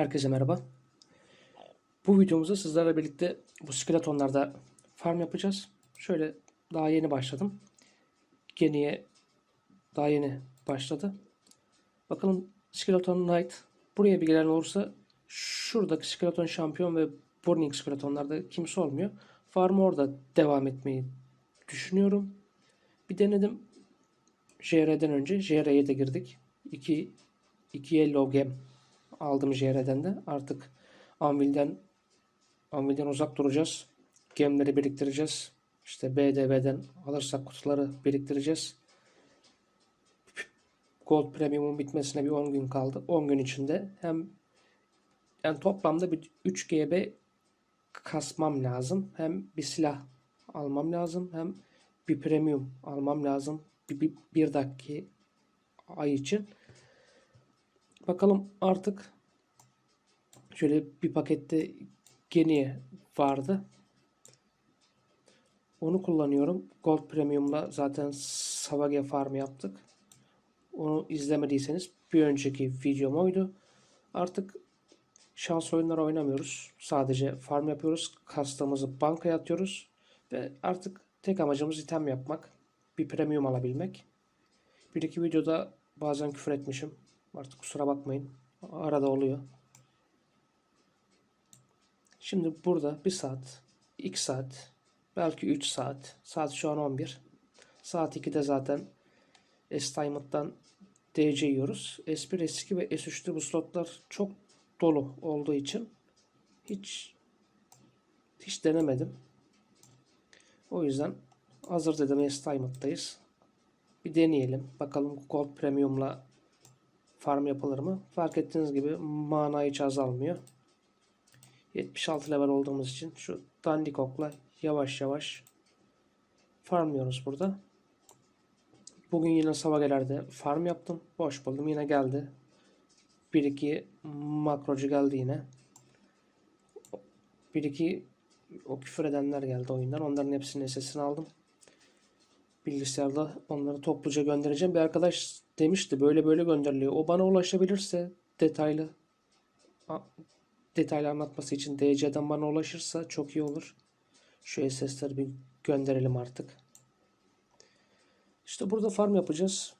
Herkese merhaba. Bu videomuzda sizlerle birlikte bu skeletonlarda farm yapacağız. Şöyle daha yeni başladım. Geniye daha yeni başladı. Bakalım Skeleton Knight buraya bir gelen olursa şuradaki Skeleton Şampiyon ve Burning Skeletonlarda kimse olmuyor. Farmı orada devam etmeyi düşünüyorum. Bir denedim. JR'den önce JR'ye de girdik. 2 2 yellow aldım JR'den de. Artık Anvil'den Anvil'den uzak duracağız. Gemleri biriktireceğiz. İşte BDV'den alırsak kutuları biriktireceğiz. Gold Premium'un bitmesine bir 10 gün kaldı. 10 gün içinde hem yani toplamda bir 3 GB kasmam lazım. Hem bir silah almam lazım. Hem bir premium almam lazım. Bir, bir, bir dakika ay için. Bakalım artık şöyle bir pakette Geniye vardı. Onu kullanıyorum. Gold Premium'la zaten Savage Farm yaptık. Onu izlemediyseniz bir önceki videom oydu. Artık şans oyunları oynamıyoruz. Sadece farm yapıyoruz. Kastığımızı bankaya atıyoruz. Ve artık tek amacımız item yapmak. Bir premium alabilmek. Bir iki videoda bazen küfür etmişim. Artık kusura bakmayın. Arada oluyor. Şimdi burada 1 saat, 2 saat, belki 3 saat. Saat şu an 11. Saat 2'de zaten S-Time'dan DC yiyoruz. S1, S2 ve S3'te bu slotlar çok dolu olduğu için hiç hiç denemedim. O yüzden hazır dedim S-Time'dayız. Bir deneyelim. Bakalım Gold Premium'la farm yapılır mı? Fark ettiğiniz gibi mana hiç azalmıyor. 76 level olduğumuz için şu dandikokla yavaş yavaş farmlıyoruz burada. Bugün yine Savageler'de farm yaptım. Boş buldum. Yine geldi. 1-2 makrocu geldi yine. 1-2 o küfür edenler geldi oyundan. Onların hepsinin sesini aldım. Bilgisayarda onları topluca göndereceğim. Bir arkadaş demişti böyle böyle gönderiliyor. O bana ulaşabilirse detaylı detaylı anlatması için DC'den bana ulaşırsa çok iyi olur. Şu SS'leri bir gönderelim artık. İşte burada farm yapacağız.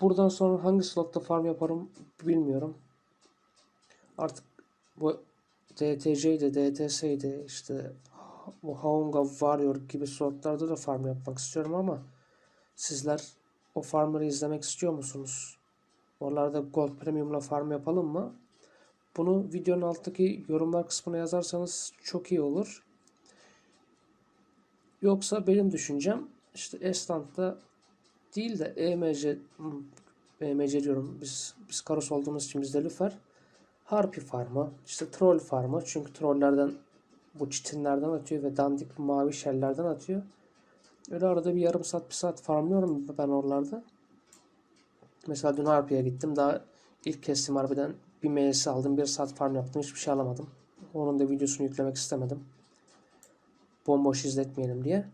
Buradan sonra hangi slotta farm yaparım bilmiyorum. Artık bu DTC'ydi, DTS'ydi işte bu Haunga Warrior gibi slotlarda da farm yapmak istiyorum ama sizler o farmları izlemek istiyor musunuz? Oralarda Gold Premium'la farm yapalım mı? Bunu videonun alttaki yorumlar kısmına yazarsanız çok iyi olur. Yoksa benim düşüncem işte Estant'ta değil de EMC EMC diyorum biz biz Karos olduğumuz için bizde lüfer Harpy farmı, işte troll farmı çünkü trollerden bu çitinlerden atıyor ve dandik mavi şellerden atıyor. Öyle arada bir yarım saat bir saat farmlıyorum ben oralarda. Mesela dün Harpy'ye gittim. Daha ilk kestim harbiden bir MS aldım. Bir saat farm yaptım. Hiçbir şey alamadım. Onun da videosunu yüklemek istemedim. Bomboş izletmeyelim diye.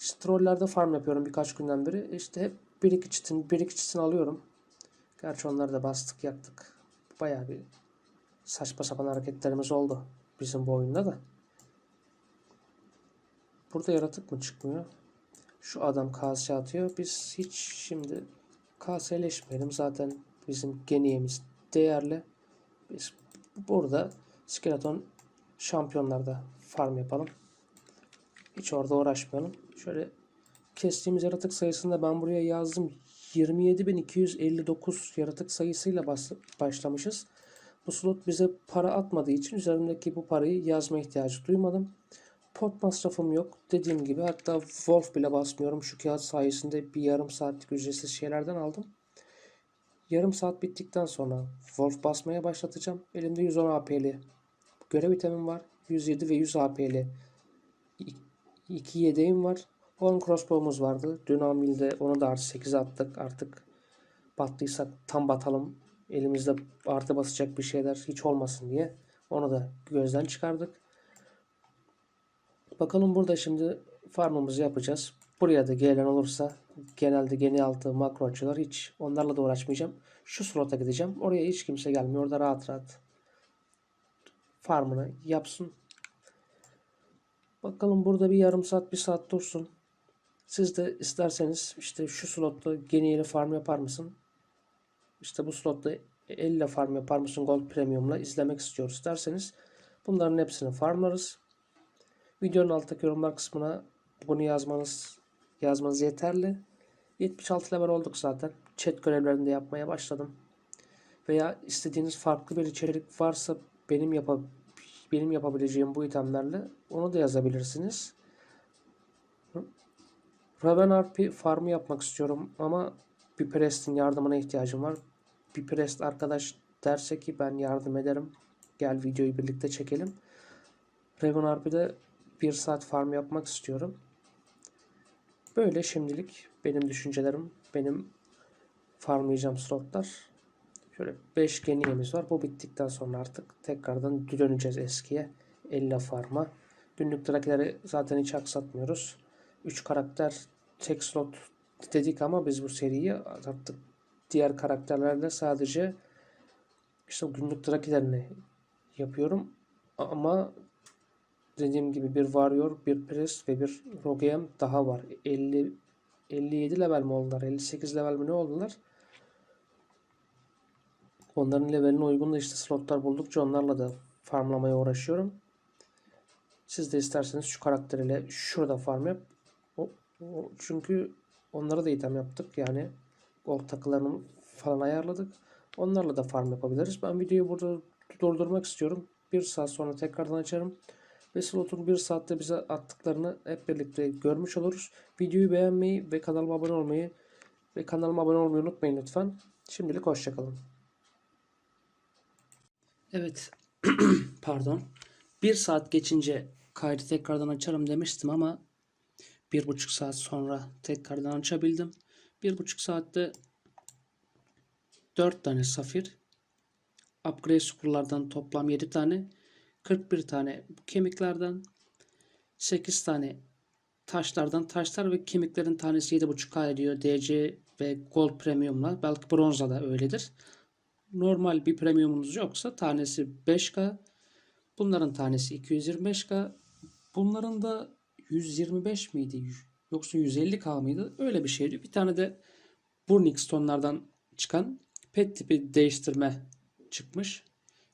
İşte trollerde farm yapıyorum birkaç günden beri. İşte hep bir iki çitin, bir iki çitin alıyorum. Gerçi onları da bastık yaktık. Bayağı bir saçma sapan hareketlerimiz oldu bizim bu oyunda da. Burada yaratık mı çıkmıyor? Şu adam kase atıyor. Biz hiç şimdi kaseleşmeyelim. Zaten bizim geniyemiz değerli. Biz burada skeleton şampiyonlarda farm yapalım. Hiç orada uğraşmayalım. Şöyle kestiğimiz yaratık sayısında ben buraya yazdım. 27.259 yaratık sayısıyla başlamışız. Bu slot bize para atmadığı için üzerimdeki bu parayı yazma ihtiyacı duymadım. Pot masrafım yok. Dediğim gibi hatta Wolf bile basmıyorum. Şu kağıt sayesinde bir yarım saatlik ücretsiz şeylerden aldım. Yarım saat bittikten sonra Wolf basmaya başlatacağım. Elimde 110 AP'li görev itemim var. 107 ve 100 AP'li 2 yedeğim var. 10 crossbow'umuz vardı. Dün Amil'de onu da artı 8'e attık. Artık battıysak tam batalım. Elimizde artı basacak bir şeyler hiç olmasın diye. Onu da gözden çıkardık. Bakalım burada şimdi farmımızı yapacağız. Buraya da gelen olursa genelde geni altı makro açıyorlar. Hiç onlarla da uğraşmayacağım. Şu slota gideceğim. Oraya hiç kimse gelmiyor. Orada rahat rahat farmını yapsın. Bakalım burada bir yarım saat bir saat dursun. Siz de isterseniz işte şu slotta geniyle farm yapar mısın? İşte bu slotta 50 ile farm yapar mısın Gold Premium'la izlemek istiyoruz derseniz bunların hepsini farmlarız. Videonun alttaki yorumlar kısmına bunu yazmanız yazmanız yeterli. 76 level olduk zaten. Chat görevlerini de yapmaya başladım. Veya istediğiniz farklı bir içerik varsa benim yapa benim yapabileceğim bu itemlerle onu da yazabilirsiniz. Raven RP farmı yapmak istiyorum ama Biprest'in yardımına ihtiyacım var. Biprest arkadaş derse ki ben yardım ederim. Gel videoyu birlikte çekelim. Raven RP'de bir saat farm yapmak istiyorum. Böyle şimdilik benim düşüncelerim, benim farmlayacağım slotlar. Şöyle 5 geniyemiz var. Bu bittikten sonra artık tekrardan döneceğiz eskiye. 50 farma. Günlük drakileri zaten hiç aksatmıyoruz. 3 karakter tek slot dedik ama biz bu seriyi artık diğer karakterlerle sadece işte günlük drakilerini yapıyorum. Ama dediğim gibi bir Warrior, bir Priest ve bir Rogue'm daha var. 50 57 level mi oldular? 58 level mi ne oldular? Onların leveline uygun da işte slotlar buldukça onlarla da farmlamaya uğraşıyorum. Siz de isterseniz şu karakteriyle şurada farm yap. O, o, çünkü onlara da item yaptık. Yani gold takılarını falan ayarladık. Onlarla da farm yapabiliriz. Ben videoyu burada durdurmak istiyorum. Bir saat sonra tekrardan açarım. Ve slotun bir saatte bize attıklarını hep birlikte görmüş oluruz. Videoyu beğenmeyi ve kanalıma abone olmayı ve kanalıma abone olmayı unutmayın lütfen. Şimdilik hoşçakalın. Evet. Pardon. Bir saat geçince kaydı tekrardan açarım demiştim ama bir buçuk saat sonra tekrardan açabildim. Bir buçuk saatte dört tane safir. Upgrade scroll'lardan toplam 7 tane. 41 tane kemiklerden. 8 tane taşlardan. Taşlar ve kemiklerin tanesi 7.5K ediyor. DC ve Gold Premium'la. Belki bronzla da öyledir normal bir premiumunuz yoksa tanesi 5K. Bunların tanesi 225K. Bunların da 125 miydi? Yoksa 150K mıydı? Öyle bir şeydi. Bir tane de Burning Stone'lardan çıkan pet tipi değiştirme çıkmış.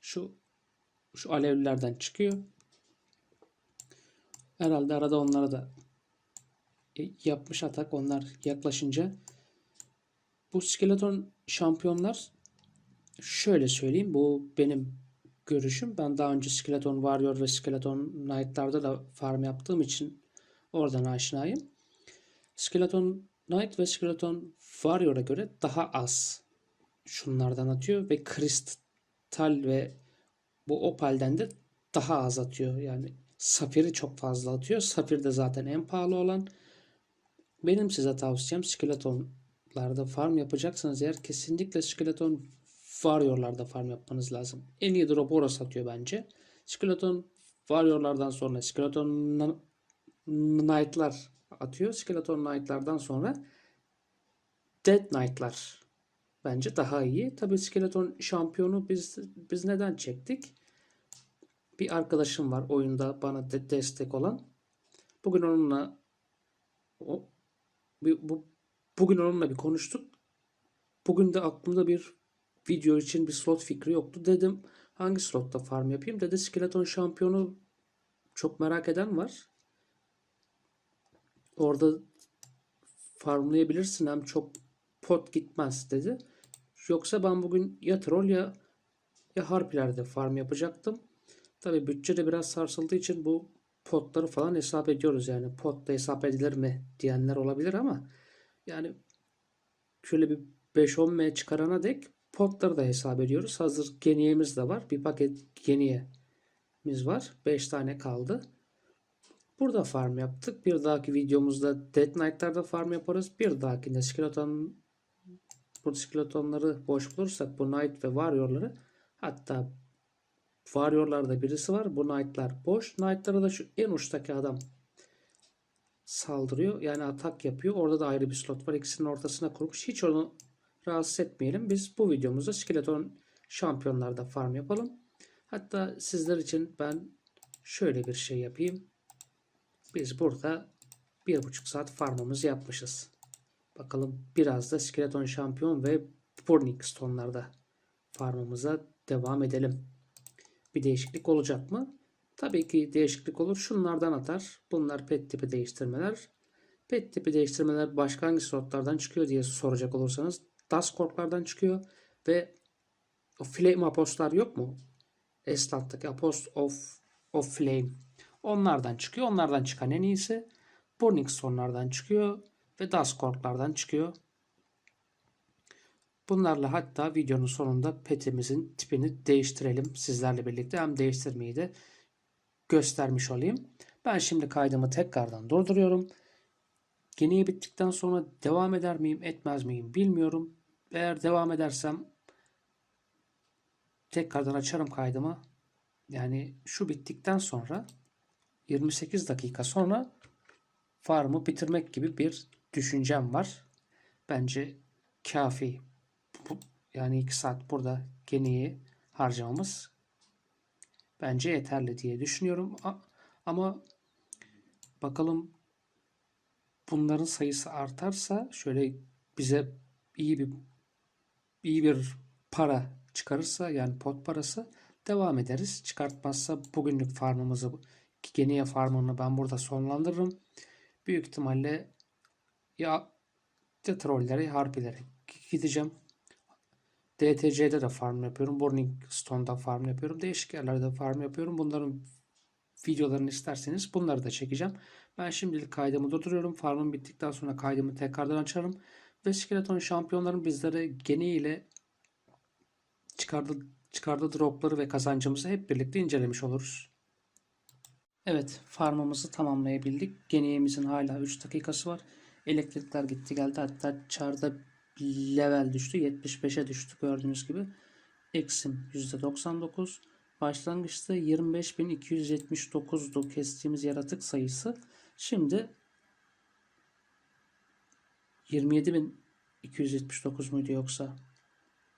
Şu şu alevlilerden çıkıyor. Herhalde arada onlara da yapmış atak onlar yaklaşınca. Bu skeleton şampiyonlar şöyle söyleyeyim. Bu benim görüşüm. Ben daha önce Skeleton Warrior ve Skeleton Knight'larda da farm yaptığım için oradan aşinayım. Skeleton Knight ve Skeleton Warrior'a göre daha az şunlardan atıyor ve kristal ve bu opalden de daha az atıyor. Yani safiri çok fazla atıyor. Safir de zaten en pahalı olan. Benim size tavsiyem skeletonlarda farm yapacaksanız eğer kesinlikle skeleton Warrior'larda farm yapmanız lazım. En iyi drop orası atıyor bence. Skeleton Warrior'lardan sonra Skeleton Knight'lar atıyor. Skeleton Knight'lardan sonra Dead Knight'lar bence daha iyi. Tabi Skeleton şampiyonu biz biz neden çektik? Bir arkadaşım var oyunda bana de destek olan. Bugün onunla o, bu, bugün onunla bir konuştuk. Bugün de aklımda bir video için bir slot fikri yoktu. Dedim hangi slotta farm yapayım? Dedi skeleton şampiyonu çok merak eden var. Orada farmlayabilirsin hem çok pot gitmez dedi. Yoksa ben bugün ya troll ya ya harpilerde farm yapacaktım. Tabi bütçe de biraz sarsıldığı için bu potları falan hesap ediyoruz yani. Pot da hesap edilir mi diyenler olabilir ama yani şöyle bir 5-10 M çıkarana dek potları da hesap ediyoruz. Hazır geniyemiz de var. Bir paket geniyemiz var. 5 tane kaldı. Burada farm yaptık. Bir dahaki videomuzda Dead Knight'larda farm yaparız. Bir dahakinde skeleton bu skeletonları boş bulursak bu Knight ve Warrior'ları hatta Warrior'larda birisi var. Bu Knight'lar boş. Knight'lara da şu en uçtaki adam saldırıyor. Yani atak yapıyor. Orada da ayrı bir slot var. İkisinin ortasına kurmuş. Hiç onu rahatsız etmeyelim. Biz bu videomuzda skeleton şampiyonlarda farm yapalım. Hatta sizler için ben şöyle bir şey yapayım. Biz burada bir buçuk saat farmımızı yapmışız. Bakalım biraz da skeleton şampiyon ve burning stone'larda farmımıza devam edelim. Bir değişiklik olacak mı? Tabii ki değişiklik olur. Şunlardan atar. Bunlar pet tipi değiştirmeler. Pet tipi değiştirmeler başka hangi slotlardan çıkıyor diye soracak olursanız Dustcorp'lardan çıkıyor ve o Flame Apostlar yok mu? Estat'taki Apost of, of Flame. Onlardan çıkıyor. Onlardan çıkan en iyisi. Burning Stone'lardan çıkıyor ve Dustcorp'lardan çıkıyor. Bunlarla hatta videonun sonunda petimizin tipini değiştirelim sizlerle birlikte. Hem değiştirmeyi de göstermiş olayım. Ben şimdi kaydımı tekrardan durduruyorum. Geneyi bittikten sonra devam eder miyim etmez miyim bilmiyorum. Eğer devam edersem tekrardan açarım kaydımı. Yani şu bittikten sonra 28 dakika sonra farmı bitirmek gibi bir düşüncem var. Bence kafi. Bu- Yani 2 saat burada geneyi harcamamız bence yeterli diye düşünüyorum. Ama bakalım bunların sayısı artarsa şöyle bize iyi bir iyi bir para çıkarırsa yani pot parası devam ederiz. Çıkartmazsa bugünlük farmımızı geniye farmını ben burada sonlandırırım. Büyük ihtimalle ya ya trollere harpilere gideceğim. DTC'de de farm yapıyorum. Burning Stone'da farm yapıyorum. Değişik yerlerde farm yapıyorum. Bunların videolarını isterseniz bunları da çekeceğim. Ben şimdilik kaydımı durduruyorum. Farmım bittikten sonra kaydımı tekrardan açarım. Ve Skeleton şampiyonların bizlere geniyle çıkardığı, çıkardığı dropları ve kazancımızı hep birlikte incelemiş oluruz. Evet farmımızı tamamlayabildik. Geniğimizin hala 3 dakikası var. Elektrikler gitti geldi. Hatta çarda level düştü. 75'e düştü gördüğünüz gibi. Eksim %99. Başlangıçta 25.279'du kestiğimiz yaratık sayısı. Şimdi 27.279 muydu yoksa?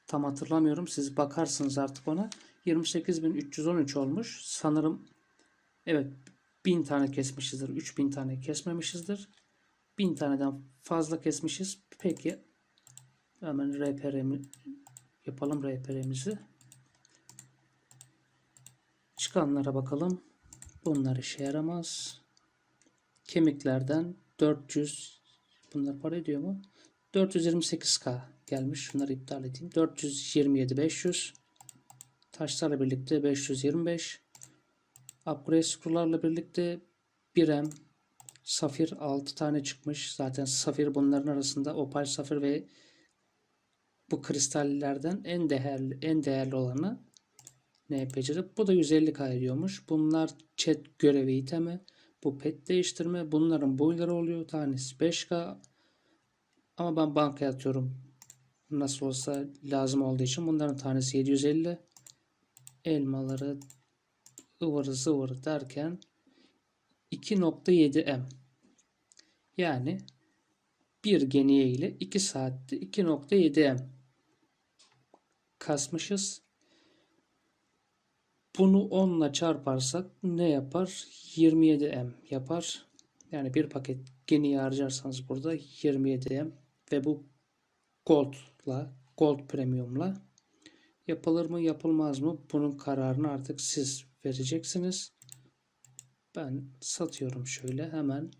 Tam hatırlamıyorum. Siz bakarsınız artık ona. 28.313 olmuş. Sanırım evet 1000 tane kesmişizdir. 3000 tane kesmemişizdir. 1000 taneden fazla kesmişiz. Peki hemen RPR'mi yapalım RPR'mizi. Çıkanlara bakalım. Bunlar işe yaramaz. Kemiklerden 400 bunlar para ediyor mu? 428k gelmiş. Şunları iptal edeyim. 427 500 taşlarla birlikte 525 upgrade scroll'larla birlikte 1M safir 6 tane çıkmış. Zaten safir bunların arasında opal safir ve bu kristallerden en değerli en değerli olanı NPC'de. Bu da 150k ediyormuş. Bunlar chat görevi itemi. Bu pet değiştirme. Bunların boyları oluyor. Tanesi 5k. Ama ben bankaya atıyorum. Nasıl olsa lazım olduğu için. Bunların tanesi 750. Elmaları ıvırı zıvırı derken 2.7M. Yani bir geniye ile 2 saatte 2.7M kasmışız. Bunu 10 ile çarparsak ne yapar? 27M yapar. Yani bir paket geniyi harcarsanız burada 27M ve bu Gold'la, Gold Premium'la yapılır mı yapılmaz mı? Bunun kararını artık siz vereceksiniz. Ben satıyorum şöyle hemen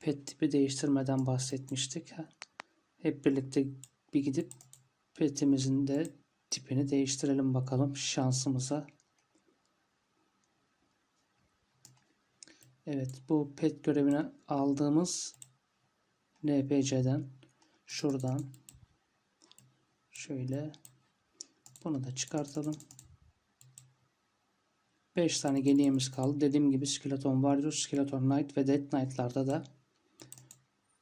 pet tipi değiştirmeden bahsetmiştik. Hep birlikte bir gidip petimizin de tipini değiştirelim bakalım şansımıza. Evet bu pet görevini aldığımız NPC'den şuradan şöyle bunu da çıkartalım. 5 tane geniyemiz kaldı. Dediğim gibi Skeleton Warrior, Skeleton Knight ve Death Knight'larda da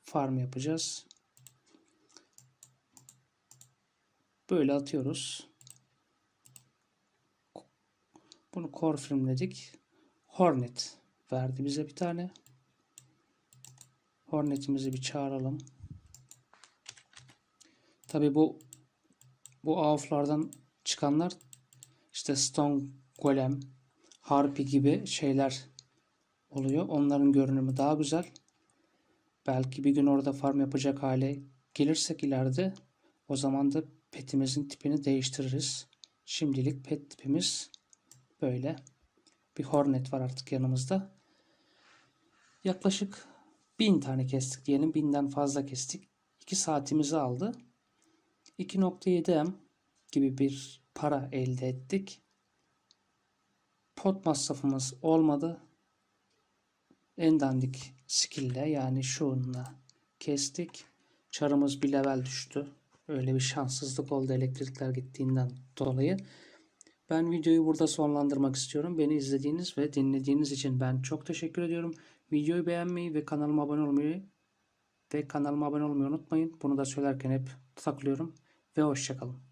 farm yapacağız. Böyle atıyoruz. Bunu core filmledik. Hornet verdi bize bir tane. Hornet'imizi bir çağıralım. Tabi bu bu AWP'lardan çıkanlar işte Stone Golem, Harpy gibi şeyler oluyor. Onların görünümü daha güzel. Belki bir gün orada farm yapacak hale gelirsek ileride o zaman da petimizin tipini değiştiririz. Şimdilik pet tipimiz böyle. Bir Hornet var artık yanımızda. Yaklaşık 1000 tane kestik diyelim. 1000'den fazla kestik. 2 saatimizi aldı. 2.7M gibi bir para elde ettik. Pot masrafımız olmadı. En dandik skill'le yani şunla kestik. Çarımız bir level düştü. Öyle bir şanssızlık oldu elektrikler gittiğinden dolayı. Ben videoyu burada sonlandırmak istiyorum. Beni izlediğiniz ve dinlediğiniz için ben çok teşekkür ediyorum. Videoyu beğenmeyi ve kanalıma abone olmayı ve kanalıma abone olmayı unutmayın. Bunu da söylerken hep takılıyorum ve hoşçakalın.